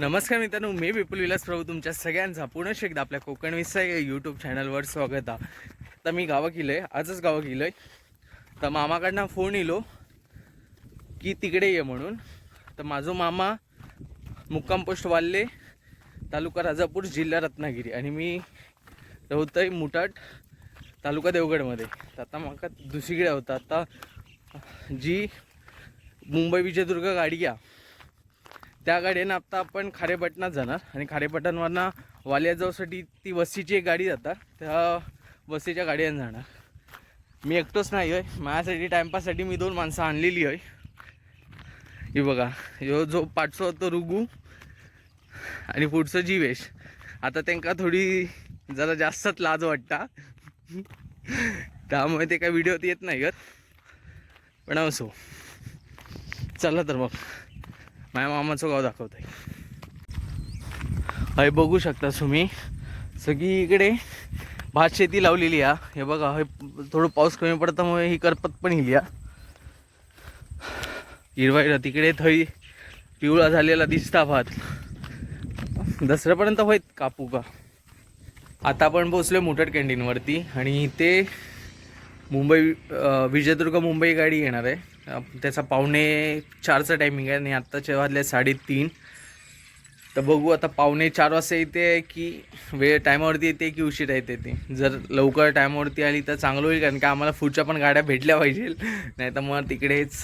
नमस्कार मित्रांनो मी विपुल विलास प्रभू तुमच्या सगळ्यांचा पुनश एकदा आपल्या कोकण विसा यूट्यूब चॅनलवर स्वागत आहे. तर मी गावं गेलो आहे आजच गावं गेलो आहे. तर मामाकडनं फोन येलो की तिकडे ये म्हणून. तर माझो मामा मुक्काम पोस्ट वाल्ले तालुका राजापूर जिल्हा रत्नागिरी. आणि मी राहतोय मुटाट तालुका देवगडमध्ये. तर आता माका दुसरीकडे होता आता जी मुंबई विजयदुर्ग गाडी आहे त्या गाडीनं आता आपण खारेपटणात जाणार. आणि खारेपटणवरनं वाल्या जाऊसाठी ती वस्तीची एक गाडी जातात त्या वस्तीच्या गाडीनं जाणार. मी एकटोच नाही आहे माझ्यासाठी टाईमपाससाठी मी दोन माणसं आणलेली आहे ही बघा ह्यो जो पाठसो होतो रुगू आणि पुढचं जीवेश. आता त्यांका थोडी जरा जास्तच लाज वाटता. त्यामुळे ते काय व्हिडिओत येत नाही आहेत पण असो. चला तर मग. माझ्या मामाचं गाव दाखवत आहे हे बघू शकता तुम्ही. सगळी इकडे भात शेती लावलेली आहे. हे बघा हे थोडं पाऊस कमी पडतामुळे ही करपत पण इली या हिरवा तिकडे थई पिवळा झालेला दिसता भात. दसऱ्यापर्यंत होईत कापू का? आता आपण पोचलो मोटर कॅन्टीनवरती आणि इथे मुंबई विजयदुर्ग मुंबई गाडी येणार आहे. त्याचा पावणे चारचा टायमिंग आहे आणि आत्ताच्या वाजले साडेतीन. तर बघू आता पावणे चार वाजता येते की वेळ टायमावरती येते की उशिरा येते ते. जर लवकर टायमावरती आली तर चांगलं होईल कारण की आम्हाला पुढच्या पण गाड्या भेटल्या पाहिजे. नाही तर मग तिकडेच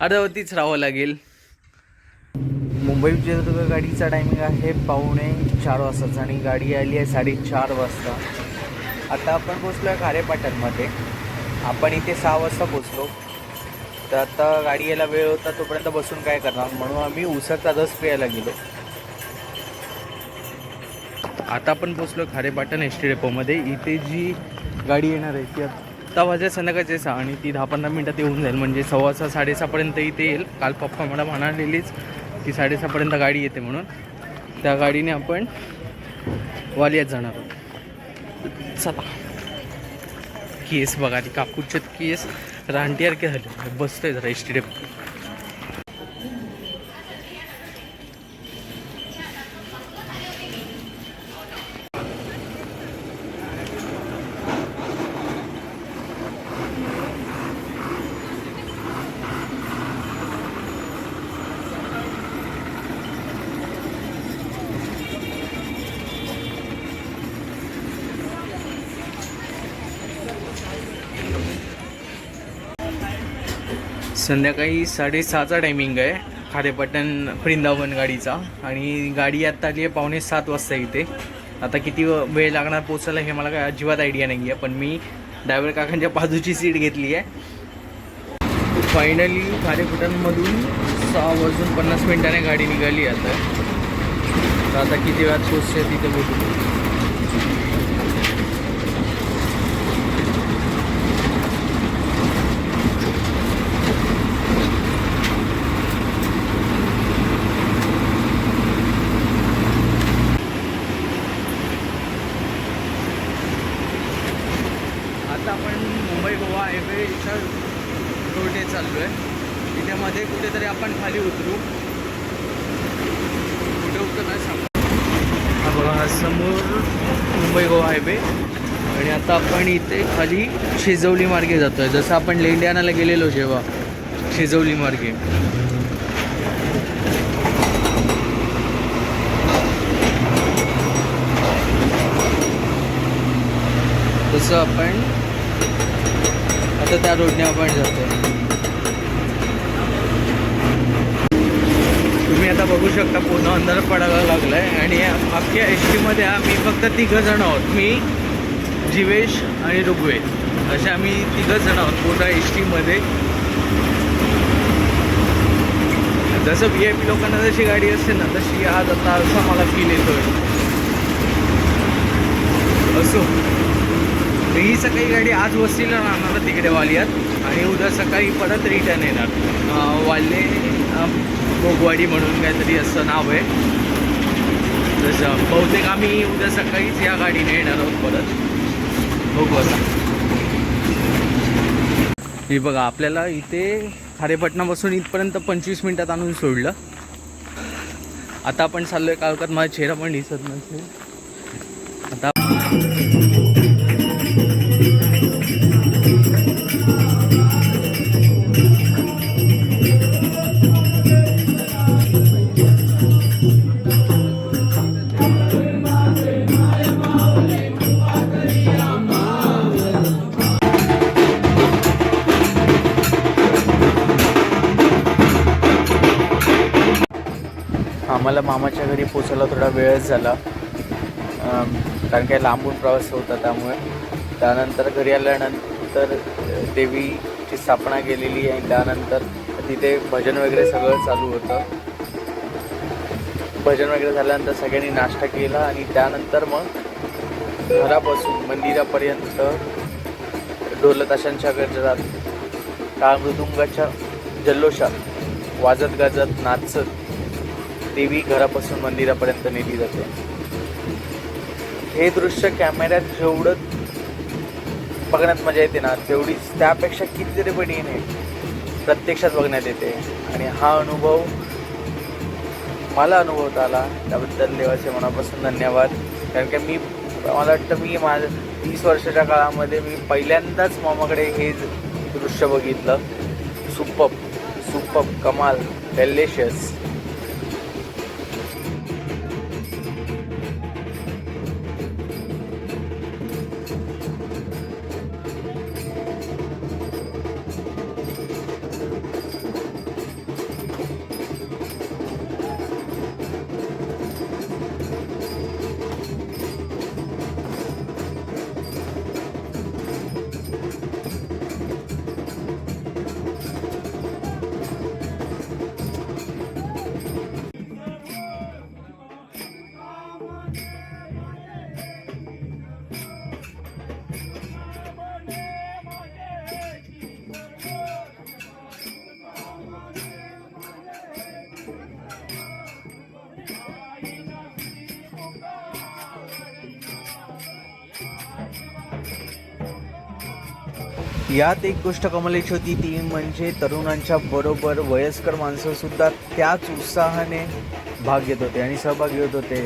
अर्धवतीच राहावं लागेल. मुंबई विजयदुर्ग गाडीचा टायमिंग आहे पावणे चार वाजताचा आणि गाडी आली आहे साडेचार वाजता. आता आपण पोचलो आहे खारेपाटणमध्ये. आपण इथे सहा वाजता पोचलो तर आता गाडी यायला वेळ होता तोपर्यंत बसून काय करणार? म्हणून आम्ही उसाचा रस प्यायला गेलो. आता आपण पोचलो खारेपाटण एस टी डेपोमध्ये. इथे जी गाडी येणार आहे ती आत्ता वाजता संध्याकाळचे सहा आणि ती दहा पंधरा मिनटात येऊन जाईल. म्हणजे सव्वा सहा साडेसहापर्यंत इथे येईल. काल पप्पा मला म्हणालेलीच की साडेसहापर्यंत गाडी येते म्हणून. त्या गाडीने आपण वालियात जाणार आहोत. चला. केस बघा ती काकूचे केस. रानटीसारखे झाले बसतोय जरा एस टी डेपो संध्याकाळी साडेसहाचा टायमिंग आहे. खारेपटण वृंदावन गाडीचा. आणि गाडी आत्ता आली आहे पावणे सात वाजता इथे. आता किती वेळ लागणार पोचायला हे मला काय अजिबात आयडिया नाही आहे पण मी ड्रायव्हर काकांच्या बाजूची सीट घेतली आहे. फायनली खारेपटणमधून सहा वाजून पन्नास मिनिटाने गाडी निघाली आता. तर आता किती वेळात पोचते तिथे बघू आता आपण मुंबई गोवा हायवेच्या रोडने चाललो आहे तिथे मध्ये कुठेतरी आपण खाली उतरू कुठे उतरणार सांग हा बघा हा समोर मुंबई गोवा हायवे आणि आता आपण इथे खाली शिजवली मार्गे जातोय. जसं आपण लेंडियानाला गेलेलो जेव्हा शिजवली मार्गे. तसं आपण आता त्या रोडने आपण जातो तुम्ही आता बघू शकता पूर्ण अंधार पडायला लागलाय. आणि अख्ख्या एस टीमध्ये आम्ही फक्त तिघं जण आहोत. मी जीवेश आणि ऋग्वेद. असे आम्ही तिघं जण आहोत कोटा एस टीमध्ये जसं व्ही आय पी लोकांना जशी गाडी असते ना तशी आज आता असा मला फील येतोय. असो. ही सकाळी गाडी आज वस्तीला राहणार तिकडे वालियात आणि उद्या सकाळी परत रिटर्न येणार. वाल्ले भोगवाडी म्हणून काहीतरी असं नाव आहे. जसं बहुतेक आम्ही उद्या सकाळीच या गाडीने येणार आहोत परत. भोगवाला हे बघा आपल्याला इथे खारेपटणापासून इथपर्यंत पंचवीस मिनिटात आणून सोडलं. आता आपण चाललोय काळकात माझा चेहरा पण दिसत नसेल. आता मामाच्या घरी पोचायला थोडा वेळच झाला. कारण काय लांबून प्रवास होता त्यामुळे. त्यानंतर घरी आल्यानंतर देवीची स्थापना केलेली आणि त्यानंतर तिथे भजन वगैरे सगळं चालू होतं. भजन वगैरे झाल्यानंतर सगळ्यांनी नाश्ता केला आणि त्यानंतर मग घरापासून मंदिरापर्यंत ढोलताशांच्या गजरात टाळ मृदुंगाच्या जल्लोषात वाजत गाजत नाचत देवी घरापासून मंदिरापर्यंत नेली जाते. हे दृश्य कॅमेऱ्यात जेवढं बघण्यात मजा येते ना तेवढीच त्यापेक्षा कितीतरी पटीने प्रत्यक्षात बघण्यात येते. आणि हा अनुभव मला अनुभवता आला. त्याबद्दल देवाचे मनापासून धन्यवाद. कारण की मी मला वाटतं मी माझ्या तीस वर्षाच्या काळामध्ये मी पहिल्यांदाच मामाकडे हे दृश्य बघितलं. सुपप सुपप कमाल डेलिशियस यात एक गोष्ट कमलेची होती ती म्हणजे तरुणांच्या बरोबर वयस्कर माणसंसुद्धा त्याच उत्साहाने भाग घेत होते आणि सहभागी होत होते.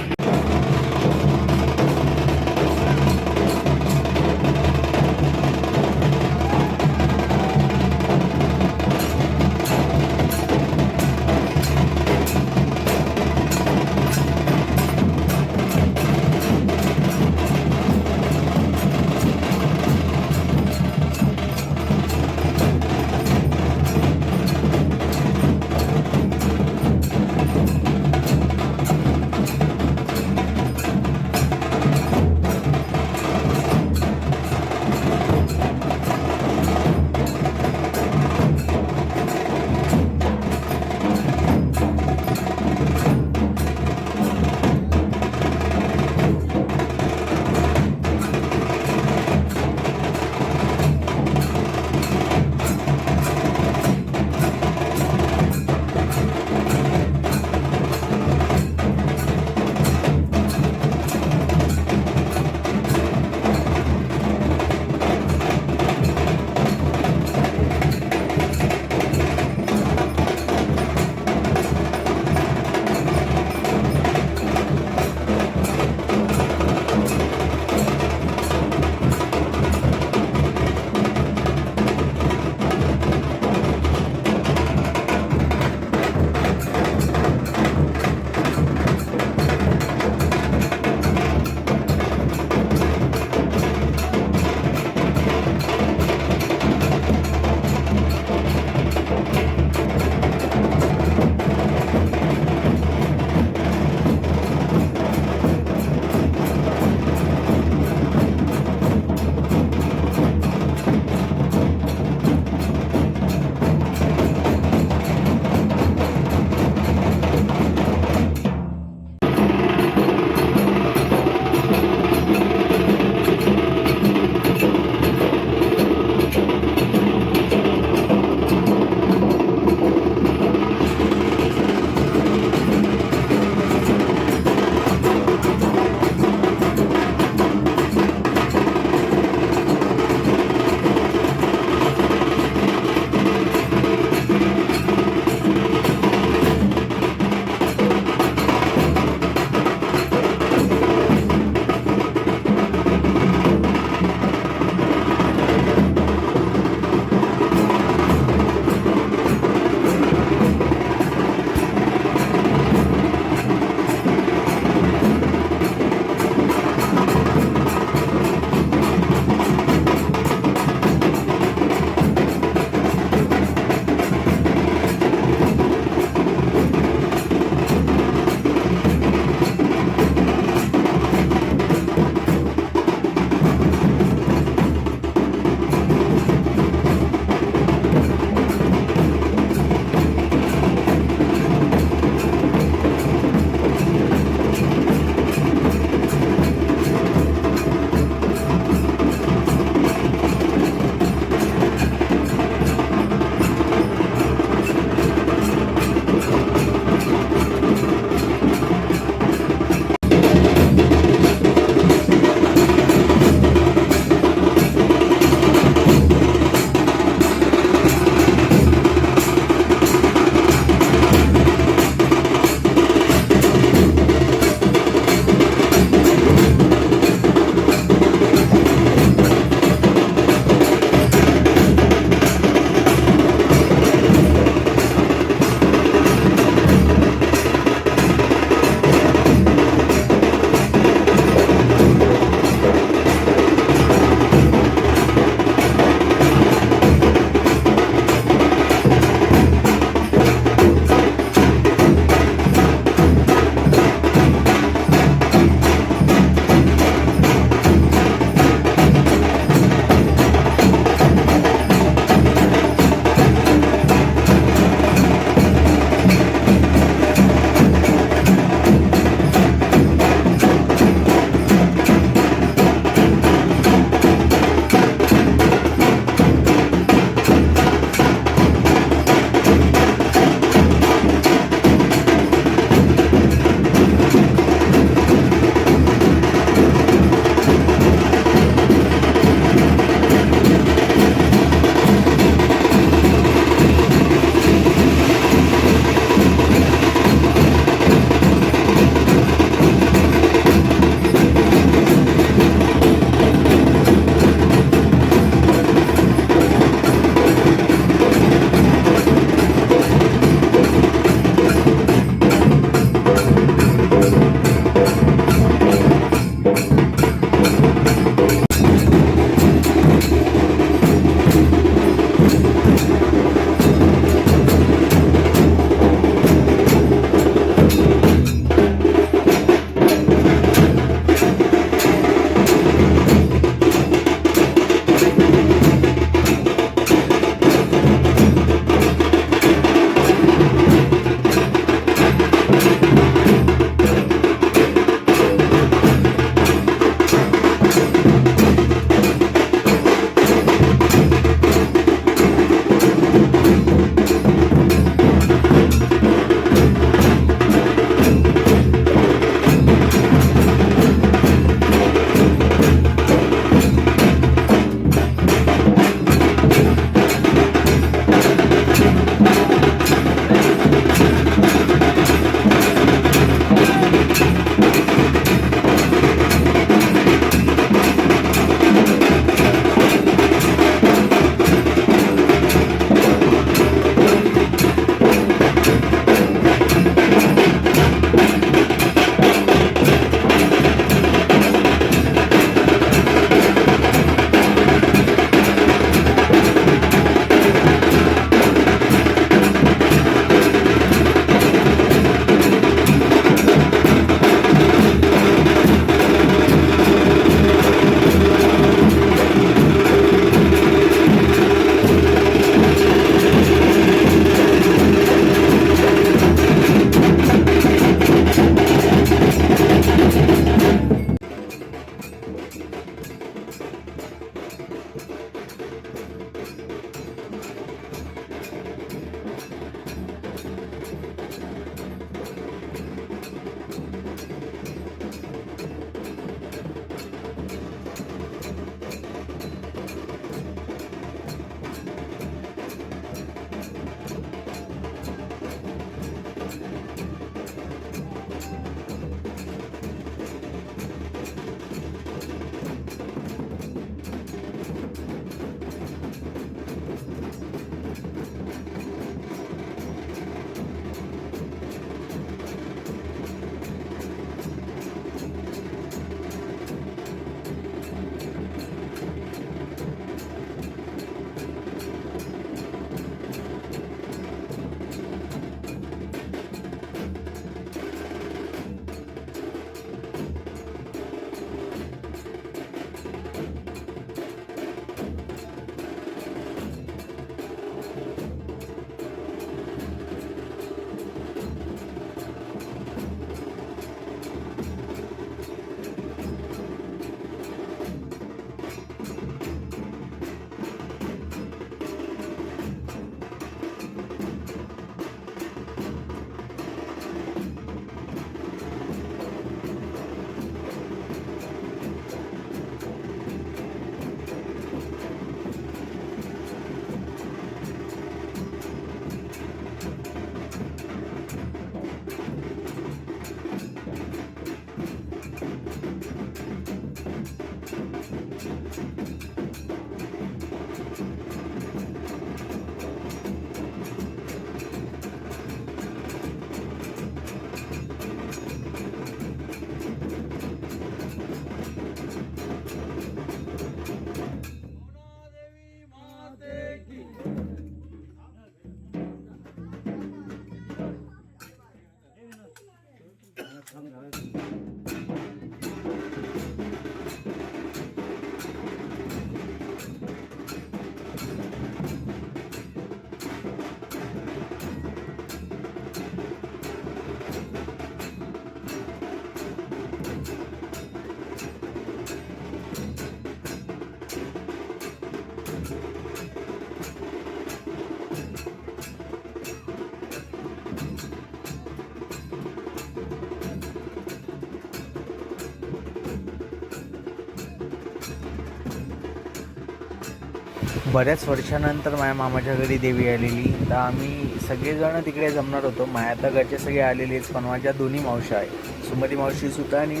बऱ्याच वर्षानंतर माझ्या मामाच्या घरी देवी आलेली. तर आम्ही सगळेजण तिकडे जमणार होतो. माझ्या आता घरचे सगळे आलेलेच पण माझ्या दोन्ही मावशा आहे सुमती मावशीसुद्धा आणि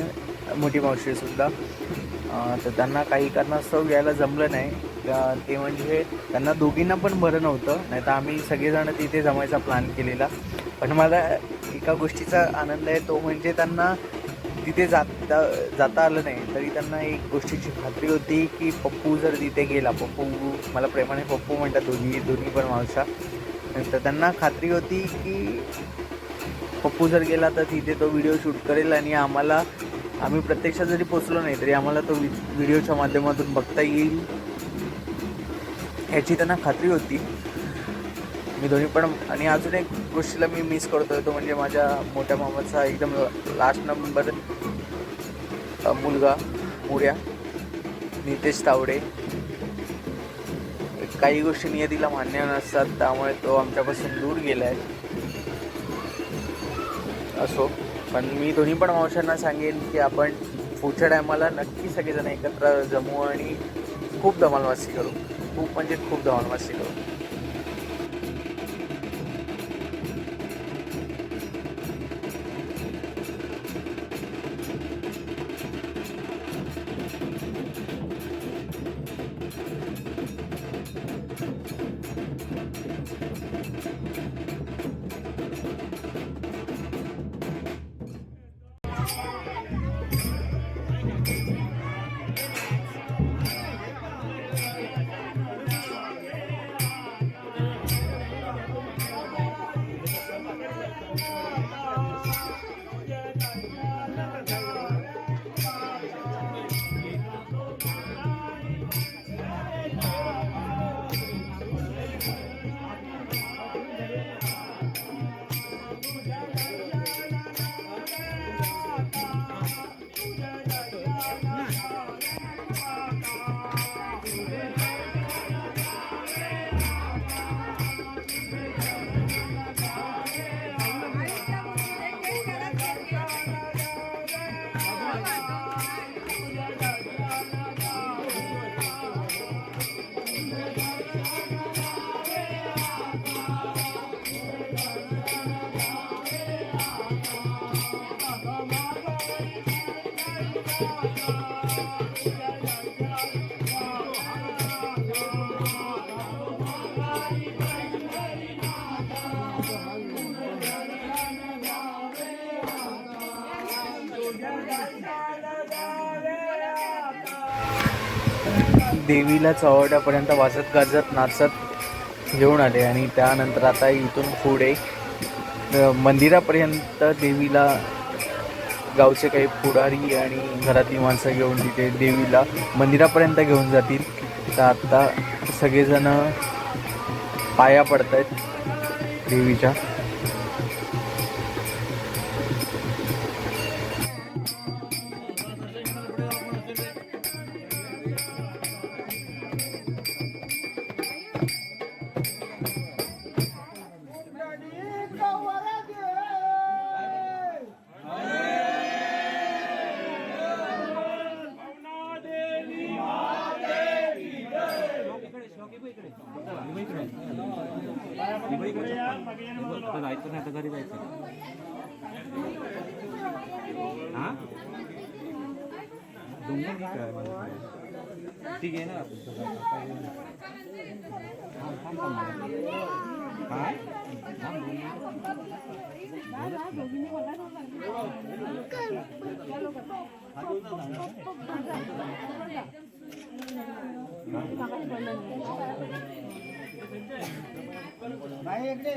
मोठी मावशीसुद्धा तर त्यांना काही कारणास्तव यायला जमलं नाही. ते म्हणजे त्यांना दोघींना पण बरं नव्हतं. नाही तर आम्ही सगळेजण तिथे जमायचा प्लॅन केलेला. पण मला एका गोष्टीचा आनंद आहे तो म्हणजे त्यांना तिथे जाता जाता आलं नाही तरी त्यांना एक गोष्टीची खात्री होती की पप्पू जर तिथे गेला पप्पू मला प्रेमाने पप्पू म्हणतात दोन्ही दोन्ही पण मावशा तर त्यांना खात्री होती की पप्पू जर गेला तर तिथे तो व्हिडिओ शूट करेल आणि आम्हाला आम्ही प्रत्यक्षात जरी पोचलो नाही तरी आम्हाला तो व्हिडिओच्या माध्यमातून बघता येईल. याची त्यांना खात्री होती. मी दोन्ही पण आणि अजून एक गोष्टीला मी मिस करतोय. तो म्हणजे माझ्या मोठ्या मामाचा एकदम लास्ट नंबर मुलगा पुऱ्या नितेश तावडे. काही गोष्टी नियतीला मान्य नसतात त्यामुळे तो आमच्यापासून दूर गेला आहे असो पण मी दोन्ही पण मावशांना सांगेन की आपण पुढच्या टायमाला नक्की सगळेजण एकत्र जमू आणि खूप धमालमस्ती करू. खूप म्हणजे खूप धमालमस्ती करू. देवीला चवड्यापर्यंत वाजत गाजत नाचत घेऊन आले आणि त्यानंतर आता इथून पुढे मंदिरापर्यंत देवीला गावचे काही पुढारी आणि घरातली माणसं घेऊन तिथे देवीला मंदिरापर्यंत घेऊन जातील. तर आत्ता सगळेजण पाया पडत आहेत देवीच्या. आता जायचं नाही आता घरी जायचं हा? डोंगर ठीक आहे ना काय ఇక్కడే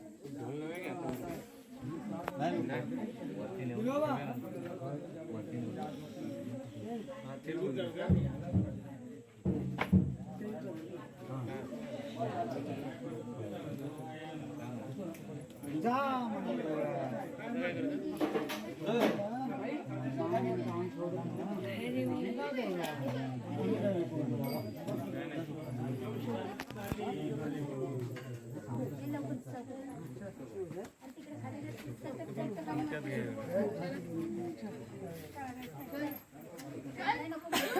थांब, दोन Thank you.